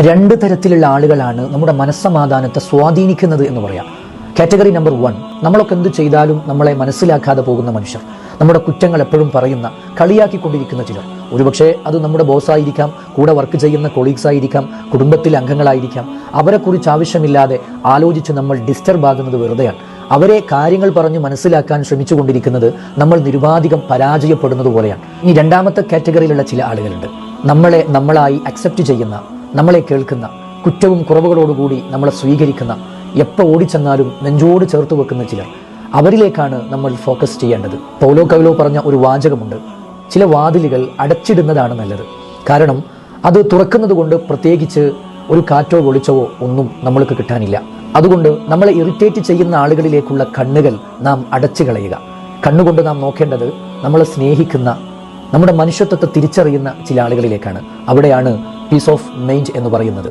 രണ്ട് തരത്തിലുള്ള ആളുകളാണ് നമ്മുടെ മനസ്സമാധാനത്തെ സ്വാധീനിക്കുന്നത് എന്ന് പറയാം. കാറ്റഗറി നമ്പർ വൺ നമ്മളൊക്കെ എന്ത് ചെയ്താലും നമ്മളെ മനസ്സിലാക്കാതെ പോകുന്ന മനുഷ്യർ. നമ്മുടെ കുറ്റങ്ങൾ എപ്പോഴും പറയുന്ന കളിയാക്കിക്കൊണ്ടിരിക്കുന്ന ചിലർ. ഒരുപക്ഷെ അത് നമ്മുടെ ബോസായിരിക്കാം കൂടെ വർക്ക് ചെയ്യുന്ന കൊളീഗ്സ് ആയിരിക്കാം കുടുംബത്തിലെ അംഗങ്ങളായിരിക്കാം. അവരെക്കുറിച്ച് ആവശ്യമില്ലാതെ ആലോചിച്ച് നമ്മൾ ഡിസ്റ്റർബ് ആകുന്നത് വെറുതെയാണ്. അവരെ കാര്യങ്ങൾ പറഞ്ഞ് മനസ്സിലാക്കാൻ ശ്രമിച്ചുകൊണ്ടിരിക്കുന്നത് നമ്മൾ നിരുപാധികം പരാജയപ്പെടുന്നത് പോലെയാണ്. ഇനി രണ്ടാമത്തെ കാറ്റഗറിയിലുള്ള ചില ആളുകളുണ്ട്. നമ്മളെ നമ്മളായി അക്സെപ്റ്റ് ചെയ്യുന്ന നമ്മളെ കേൾക്കുന്ന കുറ്റവും കുറവുകളോടുകൂടി നമ്മളെ സ്വീകരിക്കുന്ന എപ്പോൾ ഓടിച്ചെന്നാലും നെഞ്ചോട് ചേർത്ത് വെക്കുന്ന ചിലർ. അവരിലേക്കാണ് നമ്മൾ ഫോക്കസ് ചെയ്യേണ്ടത്. പൗലോ കൗലോ പറഞ്ഞ ഒരു വാചകമുണ്ട്. ചില വാതിലുകൾ അടച്ചിടുന്നതാണ് നല്ലത്. കാരണം അത് തുറക്കുന്നത് കൊണ്ട് പ്രത്യേകിച്ച് ഒരു കാറ്റോ വെളിച്ചവോ ഒന്നും നമ്മൾക്ക് കിട്ടാനില്ല. അതുകൊണ്ട് നമ്മളെ ഇറിറ്റേറ്റ് ചെയ്യുന്ന ആളുകളിലേക്കുള്ള കണ്ണുകൾ നാം അടച്ചു കളയുക. കണ്ണുകൊണ്ട് നാം നോക്കേണ്ടത് നമ്മളെ സ്നേഹിക്കുന്ന നമ്മുടെ മനുഷ്യത്വത്തെ തിരിച്ചറിയുന്ന ചില ആളുകളിലേക്കാണ്. അവിടെയാണ് പീസ് ഓഫ് മൈൻഡ് എന്ന് പറയുന്നത്.